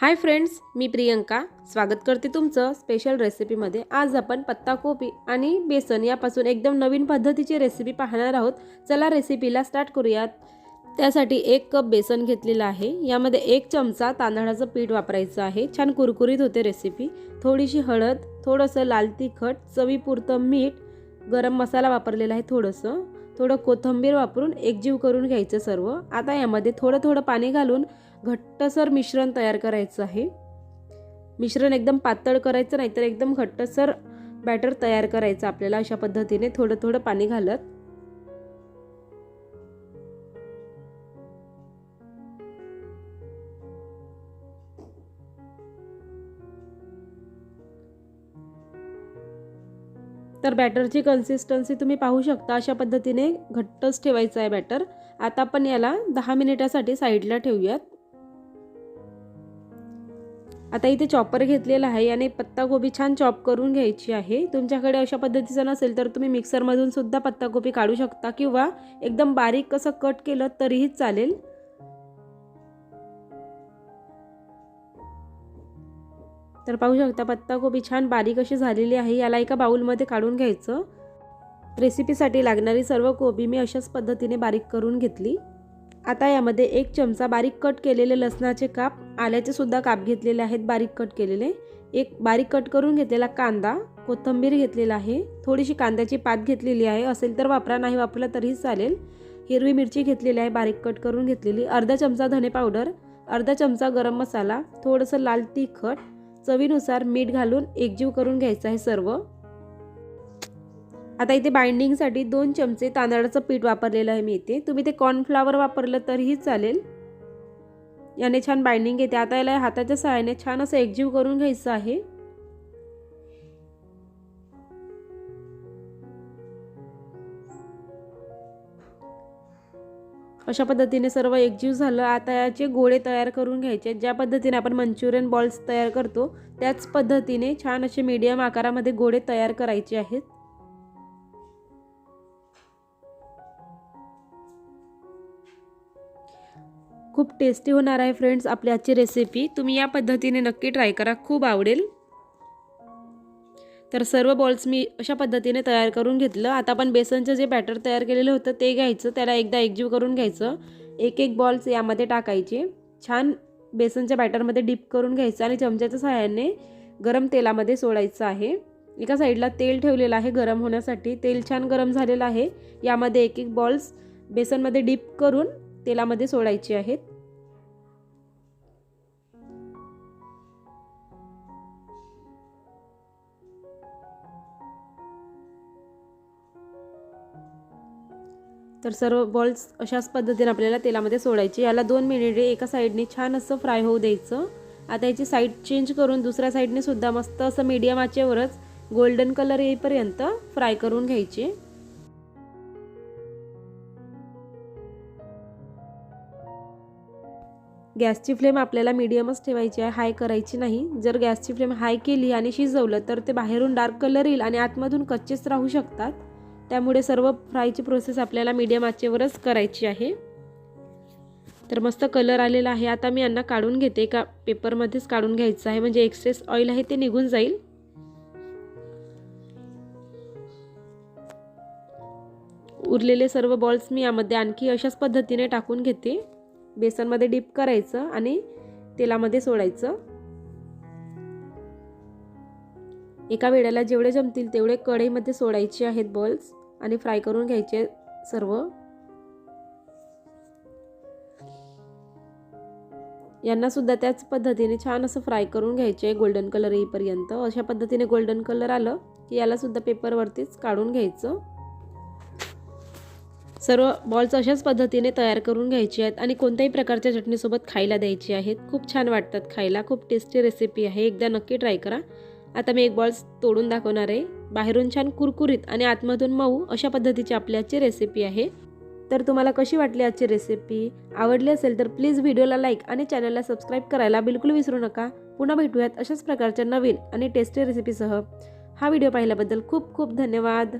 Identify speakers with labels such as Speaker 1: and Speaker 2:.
Speaker 1: Hi friends मी प्रियंका. स्वागत करते तुमचं स्पेशल रेसिपीमध्ये आज आपण पत्ताकोबी आणि बेसन यापासून एकदम नवीन पद्धतीची रेसिपी पाहणार आहोत. चला रेसिपीला स्टार्ट करूयात. त्यासाठी एक कप बेसन घेतलेलं आहे. यामध्ये एक चमचा तांदळाचं पीठ वापरायचं आहे. छान कुरकुरीत होते रेसिपी थोडीशी हळद थोडंसं लाल तिखट चवीपुरतं मीठ गरम मसाला वापरलेला आहे थोडंसं. थोडं कोथिंबीर वापरून एकजीव करून घ्यायचं सर्व. आता यामध्ये थोडं थोडं पाणी घालून घट्टसर मिश्रण तयार करायचं आहे. मिश्रण एकदम पातळ करायचं नाहीतर एकदम घट्टसर बॅटर तयार करायचं आपल्याला अशा पद्धतीने थोडं थोडं पाणी घालत. तर बॅटरची कन्सिस्टन्सी तुम्ही पाहू शकता अशा पद्धतीने घट्टच ठेवायचं आहे बॅटर आता आपण याला दहा मिनिटासाठी साईडला ठेवूयात. आता इथे चॉपर घेतलेला आहे आणि पत्ताकोबी छान चॉप करून घ्यायची आहे. तुमच्याकडे अशा पद्धतीचं नसेल तर तुम्ही मिक्सरमधून सुद्धा पत्ताकोबी काढू शकता किंवा एकदम बारीक कसं कट केलं तरीही चालेल. तर पाहू शकता पत्ताकोबी छान बारीक अशी झालेली आहे. याला एका बाऊलमध्ये काढून घ्यायचं. रेसिपीसाठी लागणारी सर्व कोबी मी अशाच पद्धतीने बारीक करून घेतली. आता यामध्ये एक चमचा बारीक कट केलेले लसणाचे काप आल्याचे सुद्धा काप घेतलेले आहेत बारीक कट केलेले. एक बारीक कट करून घेतलेला कांदा कोथिंबीर घेतलेला आहे. थोडीशी कांद्याची पात घेतलेली आहे. असेल तर वापरा नाही वापरला तरीही चालेल. हिरवी मिरची घेतलेली आहे बारीक कट करून घेतलेली. अर्धा चमचा धने पावडर अर्धा चमचा गरम मसाला थोडंसं लाल तिखट चवीनुसार मीठ घालून एकजीव करून घ्यायचं आहे सर्व. आता इथे बाइंडिंगसाठी दोन चमचे तांदळाचं पीठ वापरलेलं आहे मी इथे. तुम्ही ते कॉर्नफ्लावर वापरलं तरीही चालेल. याने छान बाइंडिंग येते. आता याला हाताच्या सहाय्याने छान असं एकजीव करून घ्यायचं आहे. अशा पद्धतीने सर्व एकजीव झालं. आता याचे गोळे तयार करून घ्यायचे. ज्या पद्धतीने आपण मंचुरियन बॉल्स तयार करतो त्याच पद्धतीने छान असे मीडियम आकारामध्ये गोळे तयार करायचे आहेत. खूप टेस्टी होणार आहे फ्रेंड्स आपली आजची रेसिपी तुम्ही या पद्धतीने नक्की ट्राय करा. खूप आवडेल. तर सर्व बॉल्स मी अशा पद्धतीने तयार करून घेतलं. आता आपण बेसनचं जे बॅटर तयार केलेलं होतं ते घ्यायचं. त्याला एकदा एकजीव करून घ्यायचं. एक एक बॉल्स यामध्ये टाकायचे. छान बेसनच्या बॅटरमध्ये डीप करून घ्यायचं आणि चमच्याच्या सहाय्याने गरम तेलामध्ये सोडायचं आहे. एका साईडला तेल ठेवलेलं आहे गरम होण्यासाठी. तेल छान गरम झालेलं आहे. यामध्ये एक एक बॉल्स बेसनमध्ये डीप करून तेलामध्ये सोडायचे आहेत. तर सर्व बॉल्स अशाच पद्धतीने आपल्याला तेलामध्ये सोडायचे. याला दोन मिनिटे एका साईडने छान असं फ्राय होऊ द्यायचं. आता याची साईड चेंज करून दुसऱ्या साईडने सुद्धा मस्त असं मीडियम आचेवरच गोल्डन कलर येईपर्यंत फ्राय करून घ्यायचे. गॅसची फ्लेम आपल्याला मीडियमच ठेवायची आहे हाय करायची नाही. जर गॅसची फ्लेम हाय केली आणि शिजवलं तर ते बाहेरून डार्क कलर येईल आणि आतमधून कच्चेच राहू शकतात. त्यामुळे सर्व फ्रायची प्रोसेस आपल्याला मीडियम आचेवरच करायची आहे. तर मस्त कलर आलेला आहे. आता मी यांना काढून घेते. एका पेपरमध्येच काढून घ्यायचं आहे. म्हणजे एक्सेस ऑइल आहे ते निघून जाईल. उरलेले सर्व बॉल्स मी यामध्ये आणखी अशाच पद्धतीने टाकून घेते. बेसनमध्ये डीप करायचं आणि तेलामध्ये सोडायचं. एका वेळेला जेवढे जमतील तेवढे कढईमध्ये सोडायचे आहेत बॉल्स आणि फ्राय करून घ्यायचे सर्व. यांना सुद्धा त्याच पद्धतीने छान असं फ्राय करून घ्यायचे गोल्डन कलर येईपर्यंत. अशा पद्धतीने गोल्डन कलर आलं की याला सुद्धा पेपरवरतीच काढून घ्यायचं. सर्व बॉल्स अशाच पद्धतीने तयार करून घ्यायचे आहेत आणि कोणत्याही प्रकारच्या चटणीसोबत खायला द्यायची आहेत. खूप छान वाटतात खायला. खूप टेस्टी रेसिपी आहे. एकदा नक्की ट्राय करा. आता मी एक बॉल्स तोडून दाखवणार आहे. बाहेरून छान कुरकुरीत आणि आतमधून मऊ अशा पद्धतीची आपली आजची रेसिपी आहे. तर तुम्हाला कशी वाटली आजची रेसिपी आवडली असेल तर प्लीज व्हिडिओला लाईक आणि चॅनलला सबस्क्राईब करायला बिलकुल विसरू नका. पुन्हा भेटूयात अशाच प्रकारच्या नवीन आणि टेस्टी रेसिपीसह हा व्हिडिओ पाहिल्याबद्दल खूप खूप धन्यवाद.